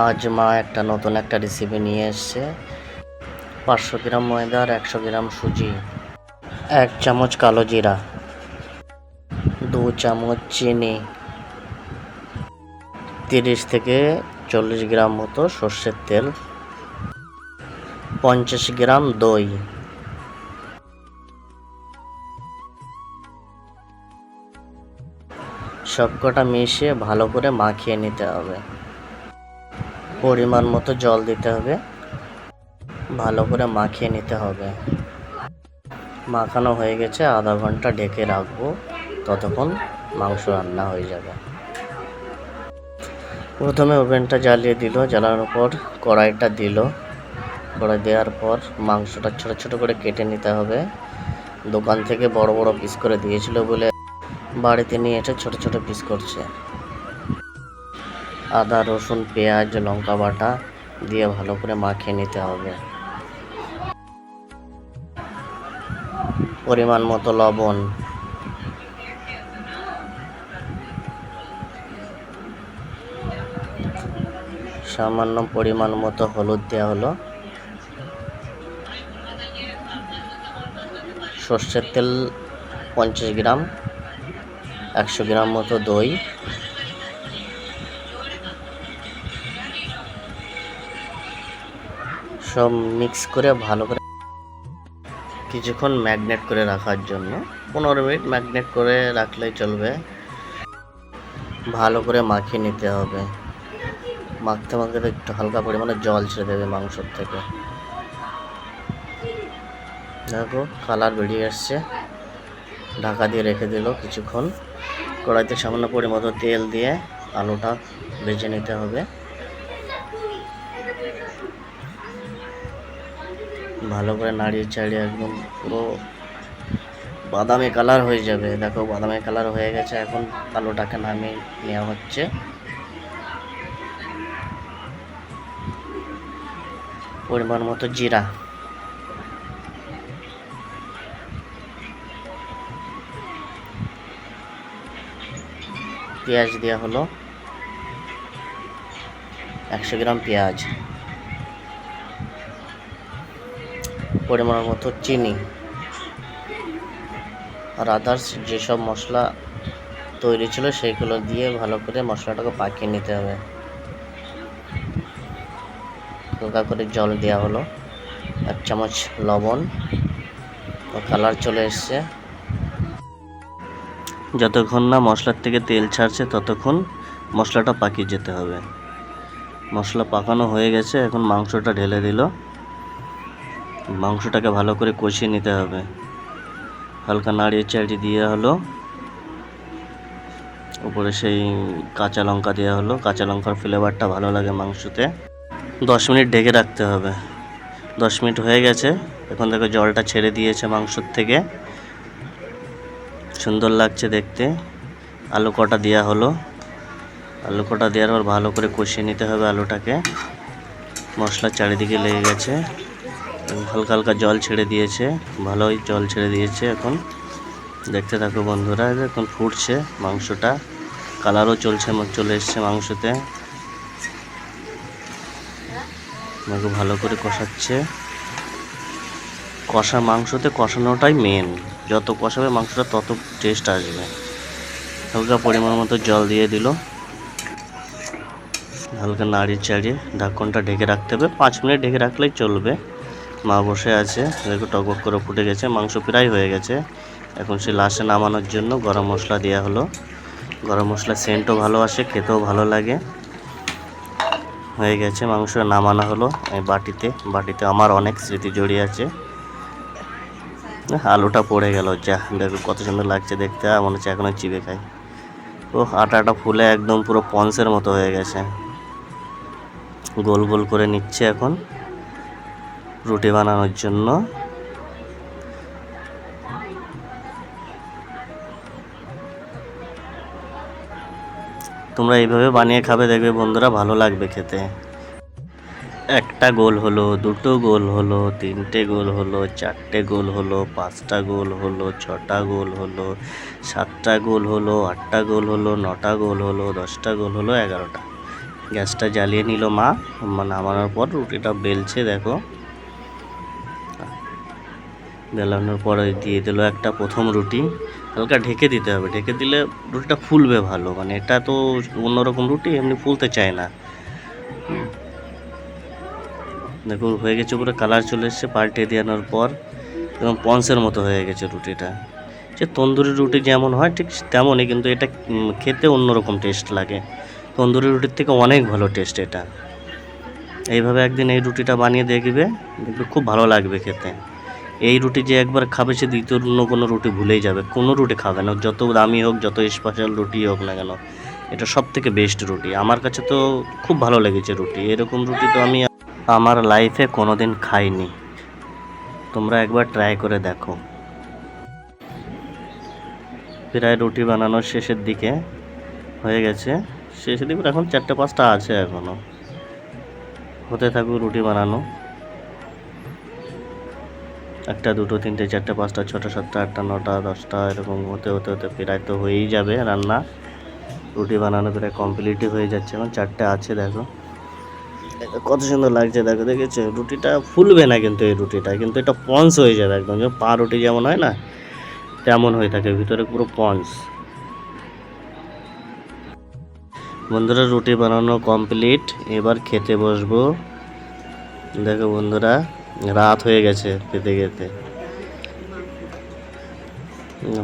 আজ মা একটা নতুন একটা রেসিপি নিয়ে এসছে। পাঁচশো গ্রাম ময়দা আর একশো গ্রাম সুজি, এক চামচ কালো জিরা, দু চামচ চিনি, তিরিশ থেকে চল্লিশ গ্রাম মতো সর্ষের তেল, পঞ্চাশ গ্রাম দই। সবকটা মিশিয়ে ভালো করে মাখিয়ে নিতে হবে। পরিমাণ মতো জল দিতে হবে। ভালো করে মাখিয়ে নিতে হবে। মাখানো হয়ে গেছে, আধা ঘণ্টা ঢেকে রাখব। ততক্ষণ মাংস রান্না হয়ে যাবে। প্রথমে ওভেনটা জ্বালিয়ে দিল। জ্বালানোর পর কড়াইটা দিল। কড়াই দেওয়ার পর মাংসটা ছোট ছোট করে কেটে নিতে হবে। দোকান থেকে বড় বড় পিস করে দিয়েছিল বলে বাড়িতে নিয়ে এসে ছোট ছোট পিস করছে। আদা, রসুন, পেঁয়াজ, লঙ্কা বাটা দিয়ে ভালো করে মাখিয়ে নিতে হবে। পরিমাণ মতো লবণ। সামান্য পরিমাণ মতো হলুদ দেওয়া হলো। সর্ষের তেল পঞ্চাশ গ্রাম, একশো গ্রাম মতো দই। সব মিক্স করে ভালো করে কিছুক্ষণ ম্যাগনেট করে রাখার জন্য। পনেরো মিনিট ম্যাগনেট করে রাখলেই চলবে। ভালো করে মাখিয়ে নিতে হবে। মাখতে মাখতে একটু হালকা পরিমাণে জল ছেড়ে দেবে মাংসর থেকে। দেখো কালার বেরিয়ে আসছে। ঢাকা দিয়ে রেখে দিল কিছুক্ষণ। কড়াইতে সামান্য পরিমতো তেল দিয়ে আলুটা ভেজে নিতে হবে। ভালো করে নাড়িয়ে চাড়িয়ে একদম পুরো বাদামি কালার হয়ে যাবে। দেখো, বাদামি কালার হয়ে গেছে। এখন আলুটাকে নামিয়ে নেওয়া হচ্ছে। পরিমাণ মতো জিরা। পেঁয়াজ দেওয়া হলো। একশো গ্রাম পেঁয়াজ। পরিমাণ মতো চিনি আর আদার্স যেসব মশলা তৈরি ছিল সেইগুলো দিয়ে ভালো করে মশলাটাকে পাকিয়ে নিতে হবে। হালকা করে জল দেওয়া হলো, এক চামচ লবণ কালার চলে এসছে। যতক্ষণ না মশলার থেকে তেল ছাড়ছে ততক্ষণ মশলাটা পাকিয়ে যেতে হবে। মশলা পাকানো হয়ে গেছে, এখন মাংসটা ঢেলে দিল। মাংসটাকে ভালো করে কষিয়ে নিতে হবে। হালকা নাড়িয়ে চাড়িয়ে দিয়ে হলো। উপরে সেই কাঁচা লঙ্কা দেওয়া হলো। কাঁচা লঙ্কার ফ্লেভারটা ভালো লাগে মাংসতে। দশ মিনিট ঢেকে রাখতে হবে। দশ মিনিট হয়ে গেছে। এখন দেখো জলটা ছেড়ে দিয়েছে মাংসর থেকে। সুন্দর লাগছে দেখতে। আলু কটা দেওয়া হলো। আলু কটা দেওয়ার পর ভালো করে কষিয়ে নিতে হবে আলুটাকে। মশলা চারিদিকে লেগে গেছে। হালকা হালকা জল ছেড়ে দিয়েছে, ভালোই জল ছেড়ে দিয়েছে এখন। দেখতে থাকো বন্ধুরা এখন ফুটছে মাংসটা। কালারও চলছে চলে এসছে মাংসতে। আমাকে ভালো করে কষাচ্ছে। কষা মাংসতে কষানোটাই মেন যত কষাবে মাংসটা তত টেস্ট আসবে। হালকা পরিমাণ মতো জল দিয়ে দিল। হালকা নাড়িয়ে চাড়িয়ে ঢাকনটা ঢেকে রাখতে হবে। পাঁচ মিনিট ঢেকে রাখলেই চলবে। মা বসে আছে দেখো টকবক করে ফুটে গেছে, মাংস প্রায় হয়ে গেছে। এখন সে লাশে নামানোর জন্য গরম মশলা দেওয়া হলো। গরম মশলা সেন্টও ভালো আসে, খেতেও ভালো লাগে। হয়ে গেছে, মাংস নামানো হলো এই বাটিতে। বাটিতে আমার অনেক স্মৃতি জড়িয়ে আছে। আলুটা পড়ে গেল, যা দেখো কত সুন্দর লাগছে দেখতে মনে হচ্ছে এখনও চিবে খাই। ও আটাটা ফুলে একদম পুরো পন্সের মতো হয়ে গেছে। গোল গোল করে নিচ্ছে এখন। রুটি বানানোর জন্য তোমরা এইভাবে বানিয়ে খাবে দেখবে বন্ধুরা ভালো লাগবে খেতে একটা গোল হলো দুটো গোল হলো তিনটে গোল হলো চারটে গোল হলো পাঁচটা গোল হলো ছটা গোল হলো সাতটা গোল হলো আটটা গোল হলো নটা গোল হলো দশটা গোল হলো এগারোটা গ্যাসটা জ্বালিয়ে নিল মা নামানোর পর রুটিটা বেলছে দেখো বেলানোর পরে দিয়ে দিল একটা প্রথম রুটি। হালকা ঢেকে দিতে হবে। ঢেকে দিলে রুটিটা ফুলবে ভালো। মানে এটা তো অন্যরকম রুটি, এমনি ফুলতে চায় না। দেখো, হয়ে গেছে পুরো কালার চলে এসছে, পাল্টে দেওয়ানোর পর এবং পন্সের মতো হয়ে গেছে রুটিটা। যে তন্দুরি রুটি যেমন হয়, ঠিক তেমনই, কিন্তু এটা খেতে অন্যরকম টেস্ট লাগে। তন্দুরি রুটির থেকে অনেক ভালো টেস্ট এটা। এইভাবে একদিন এই রুটিটা বানিয়ে দেখবে দেখবে খুব ভালো লাগবে খেতে। এই রুটি যে একবার খাবে সে দ্বিতীয় অন্য কোনো রুটি ভুলেই যাবে। কোনো রুটি খাবে না। যত দামি হোক, যত স্পেশাল রুটি হোক না কেন, এটা সব থেকে বেস্ট রুটি। আমার কাছে তো খুব ভালো লেগেছে রুটি। এরকম রুটি তো আমি আমার লাইফে কোনো দিন খাইনি। তোমরা একবার ট্রাই করে দেখো। প্রায় রুটি বানানোর শেষের দিকে হয়ে গেছে। শেষের দিকে এখন চারটে পাঁচটা আছে এখনও। হতে থাকুক রুটি বানানো। একটা দুটো, তিনটে, চারটে, পাঁচটা, ছটা, সাতটা, আটটা, নটা, দশটা, এরকম হতে হতে হতে প্রায় তো হয়েই যাবে রান্না। রুটি বানানো প্রায় কমপ্লিটই হয়ে যাচ্ছে, এখন চারটে আছে, দেখো। কত সুন্দর লাগছে, দেখো, দেখেছ? রুটিটা ফুলবে না কিন্তু এই রুটিটা, কিন্তু এটা পঞ্চ হয়ে যাবে একদম। পা রুটি যেমন হয় না, তেমন হয়ে থাকে, ভিতরে পুরো পঞ্চ বন্ধুরা, রুটি বানানো কমপ্লিট এবার খেতে বসবো। দেখো বন্ধুরা রাত হয়ে গেছে খেতে খেতে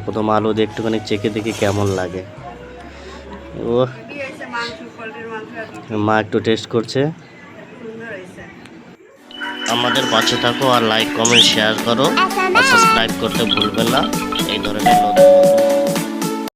প্রথম আলু দিয়ে একটুখানি চেকে দেখি কেমন লাগে। ও মা একটু টেস্ট করছে। আমাদের পাশে থাকো আর লাইক কমেন্ট শেয়ার করো। আর সাবস্ক্রাইব করতে ভুলবেন না। এই ধরনের নতুন নতুন